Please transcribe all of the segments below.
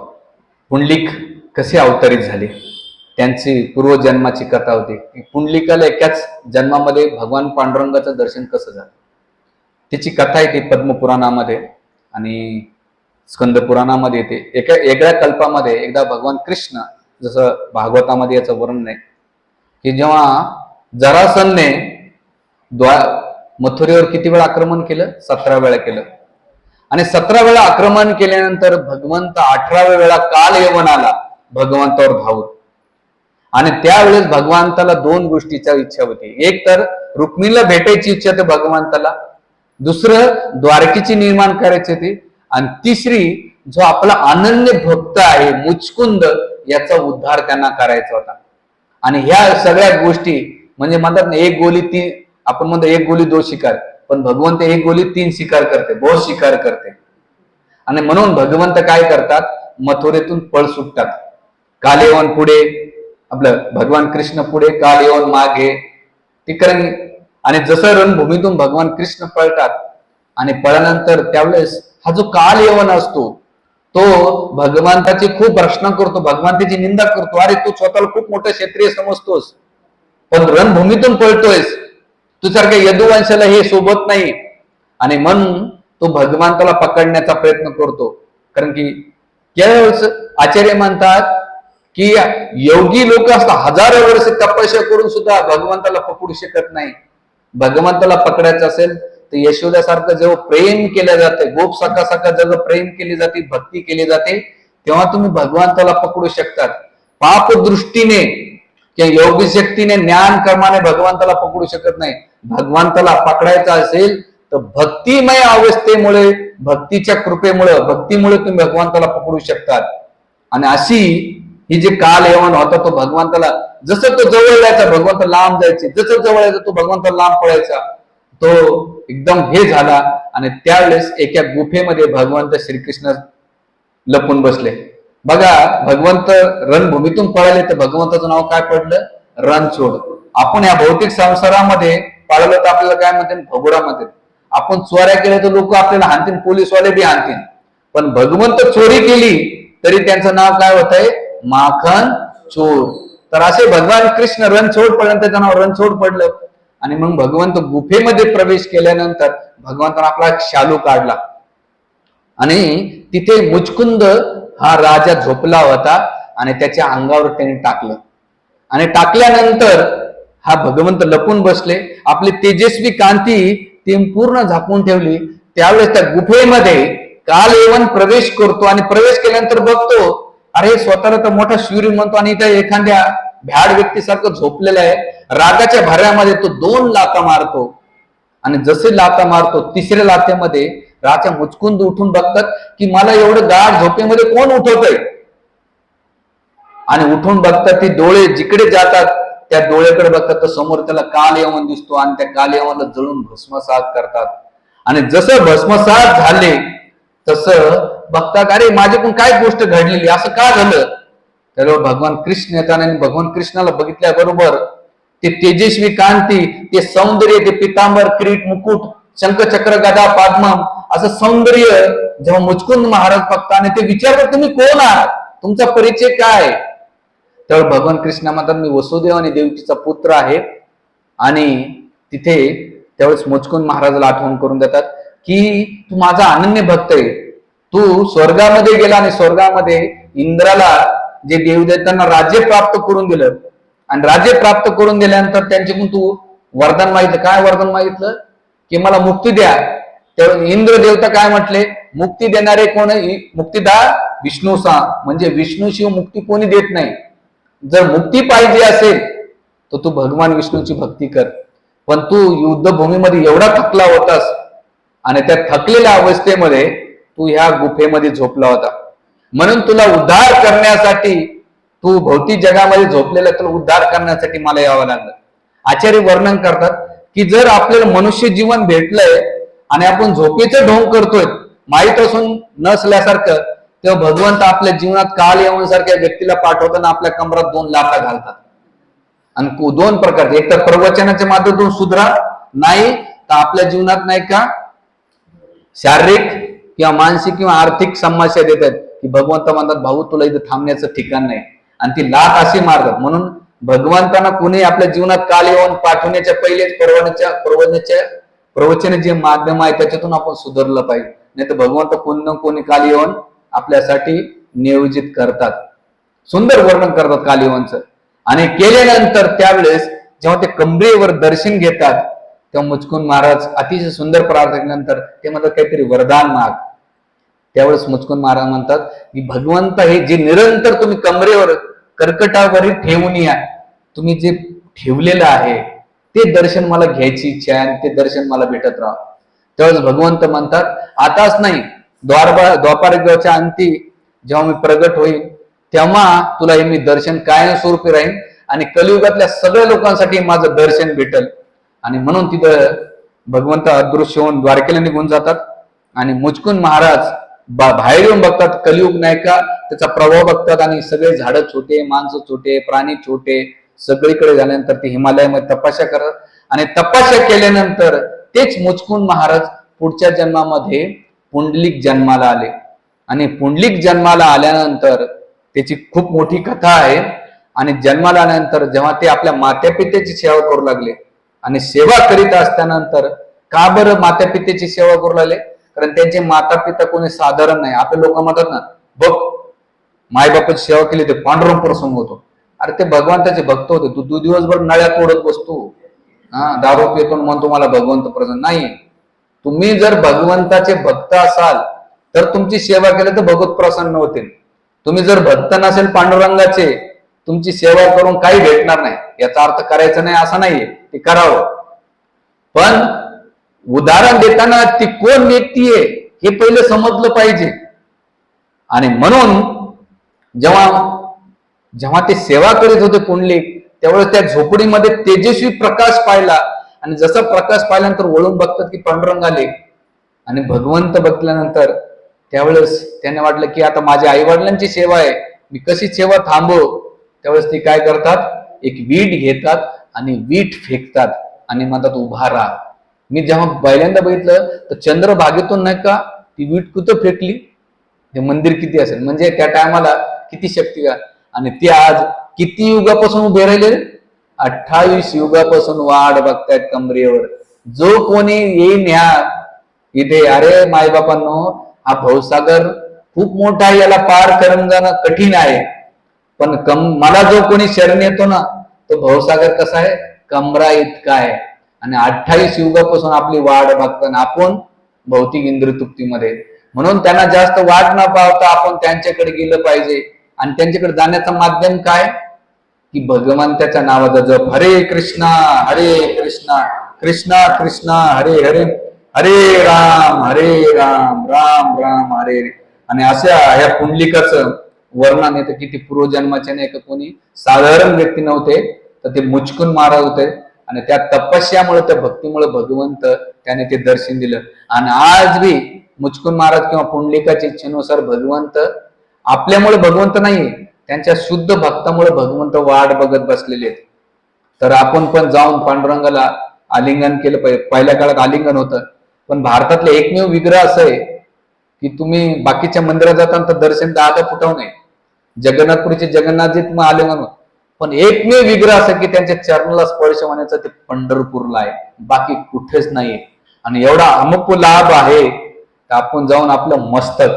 पुंडलिक कसे अवतरित झाले? त्यांची पूर्वजन्माची कथा होती. की पुंडलिकाला एकाच जन्मामध्ये भगवान पांडुरंगाचं दर्शन कसं झालं? त्याची कथा येते पद्मपुराणामध्ये आणि स्कंद पुराणामध्ये येते. एका वेगळ्या कल्पामध्ये एकदा भगवान कृष्ण जसं भागवतामध्ये याचं वर्णन आहे की जेव्हा जरासनने द्वा मथुरेवर किती वेळा आक्रमण केलं? सतरा वेळा केलं. आणि सतरा वेळा आक्रमण केल्यानंतर भगवंत अठराव्या वेळा काल येऊन आला भगवंतावर धावून. आणि त्यावेळेस भगवंताला दोन गोष्टीच्या इच्छा होती. एक तर रुक्मिणीला भेटायची इच्छा होती भगवंताला दुसरं द्वारकेची निर्माण करायची होती आणि तिसरी जो आपला अनन्य भक्त आहे मुचकुंद याचा उद्धार त्यांना करायचा होता. आणि ह्या सगळ्या गोष्टी म्हणजे म्हणतात ना एक गोली ती आपण म्हणतो एक गोली दो शिकार पण भगवंत एक गोली तीन शिकार करते बहुत शिकार करते. आणि म्हणून भगवंत काय करतात? मथुरेतून पळ सुटतात. काल येऊन पुढे आपलं भगवान कृष्ण पुढे काल येऊन मागे. ते कारण आणि जसं रणभूमीतून भगवान कृष्ण पळतात आणि पळानंतर त्यावेळेस हा जो काल येवन असतो तो भगवंताची खूप प्रश्न करतो भगवंताची निंदा करतो. अरे तू स्वतःला खूप मोठं क्षेत्रीय समजतोस. पण रणभूमीतून पळतोयस. तुझ्यासारख्या यदुवंशाला हे सोबत नाही. आणि म्हणून तो भगवंताला पकडण्याचा प्रयत्न करतो. कारण की त्यावेळेस आचार्य म्हणतात की योगी लोक असतात हजारो वर्ष तपस्या करून सुद्धा भगवंताला पकडू शकत नाही. भगवंताला पकडायचं असेल तर यशोदासारखं जेव्हा प्रेम केलं जाते गोप सखा सखा जेव्हा प्रेम केली जाते भक्ती केली जाते तेव्हा तुम्ही भगवंताला पकडू शकतात. पाप दृष्टीने किंवा योगी शक्तीने ज्ञान कर्माने भगवंताला पकडू शकत नाही. भगवंताला पकडायचा असेल तर भक्तिमय अवस्थेमुळे भक्तीच्या कृपेमुळे भक्तीमुळे तुम्ही भगवंताला पकडू शकतात. आणि अशी ही जे काल येऊन होता तो भगवंताला जसं तो जवळ जायचा भगवंत लांब जायचे. जसं जवळ यायचा तो भगवंत लांब पळायचा. तो एकदम हे झाला आणि त्यावेळेस एका गुफेमध्ये भगवंत श्रीकृष्ण लपून बसले. बघा भगवंत रणभूमीतून पळाले तर भगवंताचं नाव काय पडलं? रणछोड आपण या भौतिक संसारामध्ये पळलं तर आपल्याला काय म्हणते भगोडा म्हणते आपण चोऱ्या केल्या तर लोक आपल्याला हानतील पोलीसवाले बी हानतील पण भगवंत चोरी केली तरी त्यांचं नाव काय होत आहे माखन चोर. तर असे भगवान कृष्ण रणछोड पडलं त्याचं नाव रणछोड पडलं. आणि मग भगवंत गुफेमध्ये प्रवेश केल्यानंतर भगवंतानं आपला शालू काढला. आणि तिथे मुचकुंद हा राजा झोपला होता आणि त्याच्या अंगावर त्याने टाकलं. आणि टाकल्यानंतर हा भगवंत लपून बसले. आपली तेजस्वी कांती ती पूर्ण झाकून ठेवली. त्यावेळेस त्या गुफेमध्ये काल येवन प्रवेश करतो आणि प्रवेश केल्यानंतर बघतो अरे स्वतःला तर मोठा शिवरी म्हणतो आणि त्या एखाद्या भ्याड व्यक्तीसारखं झोपलेलं आहे. रागाच्या भऱ्यामध्ये तो दोन लाता मारतो. आणि जसे लाता मारतो तिसऱ्या लाथेमध्ये राजा मुचकुंद उठून बघतात की मला एवढं गाढ झोपेमध्ये कोण उठवतय? आणि उठून बघतात ते डोळे जिकडे जातात त्या डोळ्याकडे बघतात तर समोर त्याला काल यवन दिसतो आणि त्या काल यवनला जळून भस्मसात करतात. आणि जसं भस्मसात झाले तसं बघतात अरे माझ्याकडून काय गोष्ट घडलेली? असं का झालं? त्यावर भगवान कृष्ण येतात आणि भगवान कृष्णाला बघितल्याबरोबर ते तेजस्वी कांती ते सौंदर्य ते पितांबर क्रीट मुकुट शंखचक्र गदा पाद्मम असं सौंदर्य जेव्हा मुचकुंद महाराज बघता आणि ते विचारतात तुम्ही कोण आहात? तुमचा परिचय काय तर भगवान कृष्ण म्हणतात मी वसुदेव आणि देवकीचा पुत्र आहे. आणि तिथे त्यावेळेस मुचकुंद महाराजाला आठवण करून देतात की तू माझा अनन्य भक्त आहे. तू स्वर्गामध्ये गेला आणि स्वर्गामध्ये इंद्राला जे देवदेवतांना राज्य प्राप्त करून दिलं. आणि राज्य प्राप्त करून दिल्यानंतर त्यांच्याकडून तू वरदान मागितलं. काय वरदान मागितलं? की मला मुक्ती द्या. त्यावेळी इंद्र देवता काय म्हटले? मुक्ती देणारे कोण मुक्तीदार विष्णू सा. म्हणजे विष्णू शिव मुक्ती कोणी देत नाही? जर मुक्ती पाहिजे असेल तर तू भगवान विष्णूची भक्ती कर. पण तू युद्धभूमीमध्ये एवढा थकला होतास आणि त्या थकलेल्या अवस्थेमध्ये तू ह्या गुफेमध्ये झोपला होता. म्हणून तुला उद्धार करण्यासाठी तू भौतिक जगामध्ये झोपलेला तुला उद्धार करण्यासाठी मला यावं लागलं. आचार्य वर्णन करतात की जर आपल्याला मनुष्य जीवन भेटलंय आणि आपण झोपेचं ढोंग करतोय माहीत असून नसल्यासारखं तेव्हा भगवंत आपल्या जीवनात काल येऊनसारख्या व्यक्तीला पाठवताना आपल्या कमरात दोन लाथा घालतात. आणि दोन प्रकारचे एक तर प्रवचनाच्या माध्यमातून सुधरा नाही तर आपल्या जीवनात नाही का शारीरिक किंवा मानसिक किंवा आर्थिक समस्या देतात की भगवंत म्हणतात भाऊ तुला इथं थांबण्याचं ठिकाण नाही. आणि ती लाट अशी मारतात. म्हणून भगवंतांना कुणी आपल्या जीवनात काल येऊन पाठवण्याच्या पहिलेच परवान्याच्या प्रवचनाच्या प्रवचन जे माध्यम आहे त्याच्यातून आपण सुधारलं पाहिजे. नाही तर भगवंत कोण ना कोणी काल येऊन आपल्यासाठी नियोजित करतात. सुंदर वर्णन करतात कालिवनचं आणि केल्यानंतर त्यावेळेस जेव्हा ते कमरेवर दर्शन घेतात तेव्हा मुचकून महाराज अतिशय सुंदर प्रार्थनेनंतर ते म्हणतात काहीतरी वरदान माग. त्यावेळेस मुचकून महाराज म्हणतात की भगवंत हे जे निरंतर तुम्ही कमरेवर कर्कटावरील ठेवून या तुम्ही जे ठेवलेलं आहे ते दर्शन मला घ्यायची इच्छा आहे आणि ते दर्शन मला भेटत राहा. त्यावेळेस भगवंत म्हणतात आताच नाही द्वारबा द्वापारयुगाच्या अंती जेव्हा मी प्रगट होईल तेव्हा तुला हे मी दर्शन कायमस्वरूपी राहीन आणि कलियुगातल्या सगळ्या लोकांसाठी माझं दर्शन भेटल. आणि म्हणून तिथं भगवंत अदृश्य होऊन द्वारकेला निघून जातात आणि मुचकून महाराज बा- बाहेर येऊन बघतात कलियुग नाही का त्याचा प्रभाव बघतात आणि सगळे झाडं छोटे माणसं छोटे प्राणी छोटे सगळीकडे झाल्यानंतर ते हिमालयामध्ये तपस्या करत आणि तपस्या केल्यानंतर तेच मुचकून महाराज पुढच्या जन्मामध्ये पुंडलिक जन्माला आले. आणि पुंडलिक जन्माला आल्यानंतर त्याची खूप मोठी कथा आहे. आणि जन्माला आल्यानंतर जेव्हा ते आपल्या मात्यापित्याची सेवा करू लागले. आणि सेवा करीत असल्यानंतर का बरं मात्यापित्याची सेवा करू लागले? कारण त्यांचे माता पिता कोणी साधारण नाही. आपले लोक म्हणतात ना बघ मायबापाची सेवा केली ते पांडुरंग प्रसंग होतो. अरे ते भगवंताचे भक्त होते. तू तू दिवसभर नळ्यात ओढत बसतो. हा दारू पितो आणि म्हणतो मला भगवंत प्रसन्न. नाही. तुम्ही जर भगवंताचे भक्त असाल तर तुमची सेवा केली तर भगवत प्रसन्न होतील तुम्ही जर भक्त नसेल पांडुरंगाचे तुमची सेवा करून काही भेटणार नाही. याचा अर्थ करायचा नाही असं नाहीये. ते करावं. पण उदाहरण देताना ती कोण व्यक्ती आहे हे पहिले समजलं पाहिजे. आणि म्हणून जेव्हा जेव्हा ते सेवा करीत होते पुंडलिक त्यावेळेस त्या झोपडीमध्ये तेजस्वी प्रकाश पाहिला. आणि जसा प्रकाश पाहिल्यानंतर वळून बघतात की पांडुरंग आले. आणि भगवंत बघल्यानंतर त्यावेळेस त्यांना वाटलं की आता माझ्या आई वडिलांची सेवा आहे. मी कशी सेवा थांबव? त्यावेळेस ती काय करतात? एक वीट घेतात आणि वीट फेकतात आणि म्हणतात उभा राहा. मी जेव्हा पहिल्यांदा बघितलं तर चंद्रभागेतून नाही का ती वीट कुठं फेकली? ते मंदिर किती असेल? म्हणजे त्या टायमाला किती शक्ती का आणि ते आज किती युगापासून उभे राहिले अठ्ठावीस युगापासून वाढ बघतायत कमरेवर. जो कोणी येईन ह्या इथे अरे मायबापांनो हा भवसागर खूप मोठा आहे याला पार करून जाणं कठीण आहे. पण कम मला जो कोणी शरण येतो ना तो भवसागर कसा आहे? कमरा इतका आहे. आणि अठ्ठावीस युगापासून आपली वाढ बघताना आपण भौतिक इंद्रतृप्तीमध्ये. म्हणून त्यांना जास्त वाट न पावता आपण त्यांच्याकडे गेलं पाहिजे. आणि त्यांच्याकडे जाण्याचं माध्यम काय? की भगवंताच्या नावाचा जप. हरे कृष्णा हरे कृष्णा कृष्णा कृष्णा हरे हरे हरे राम हरे राम राम राम हरे हरे. आणि अशा ह्या पुंडलिकाचं वर्णन येतं की ते पूर्वजन्माचे नाही का कोणी साधारण व्यक्ती नव्हते तर ते मुचकून महाराज होते. आणि त्या तपस्यामुळे त्या भक्तीमुळे भगवंत त्याने ते दर्शन दिलं. आणि आज बी मुचकून महाराज किंवा पुंडलिकाच्या इच्छेनुसार भगवंत आपल्यामुळे भगवंत नाही त्यांच्या शुद्ध भक्तामुळे भगवंत वाट बघत बसलेले आहेत. तर आपण पण जाऊन पांडुरंगाला आलिंगन केलं पाहिजे. पहिल्या काळात आलिंगन होतं. पण भारतातले एकमेव विग्रह असं आहे की तुम्ही बाकीच्या मंदिरात जाताना तर दर्शन दहा दहा फुटावून नाही जगन्नाथपुरीचे जगन्नाथजी तुम्ही आलिंगन होत. पण एकमेव विग्रह असं की त्यांच्या चरणाला स्पर्श होण्याचं ते पंढरपूरला आहे. बाकी कुठेच नाहीये. आणि एवढा अमुक लाभ आहे तर आपण जाऊन आपलं मस्तक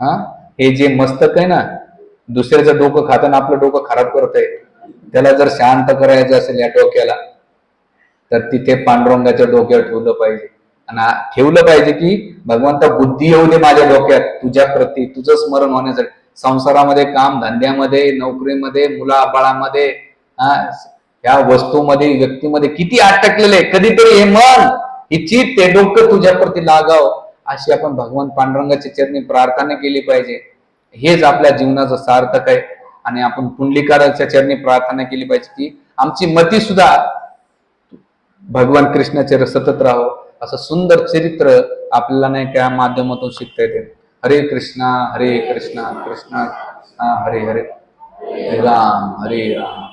हा? हे जे मस्तक आहे ना दुसऱ्याचं डोकं खाताना आपलं डोकं खराब करत आहे त्याला जर शांत करायचं असेल या डोक्याला तर तिथे पांडुरंगाच्या डोक्यावर ठेवलं पाहिजे. आणि ठेवलं पाहिजे की भगवंता बुद्धी येऊ दे माझ्या डोक्यात तुझ्या प्रती तुझं स्मरण होण्यासाठी. संसारामध्ये काम धंद्यामध्ये नोकरीमध्ये मुलाबाळामध्ये हा, या वस्तूमध्ये व्यक्तीमध्ये किती अटकलेले कधीतरी हे मन ही चित ते डोकं तुझ्या प्रती लागाव. अशी आपण भगवान पांडुरंगाच्या चरणी प्रार्थना केली पाहिजे. हेच आपल्या जीवनाचं सार्थक आहे. आणि आपण पुंडलिकाराच्या चरणी प्रार्थना केली पाहिजे की आमची मती सुद्धा भगवान कृष्णाचे सतत राहो. असं सुंदर चरित्र आपल्याला नाही त्या माध्यमातून शिकता येते. हरे कृष्णा हरे कृष्णा कृष्णा हरे हरे हरे. राम हरे राम.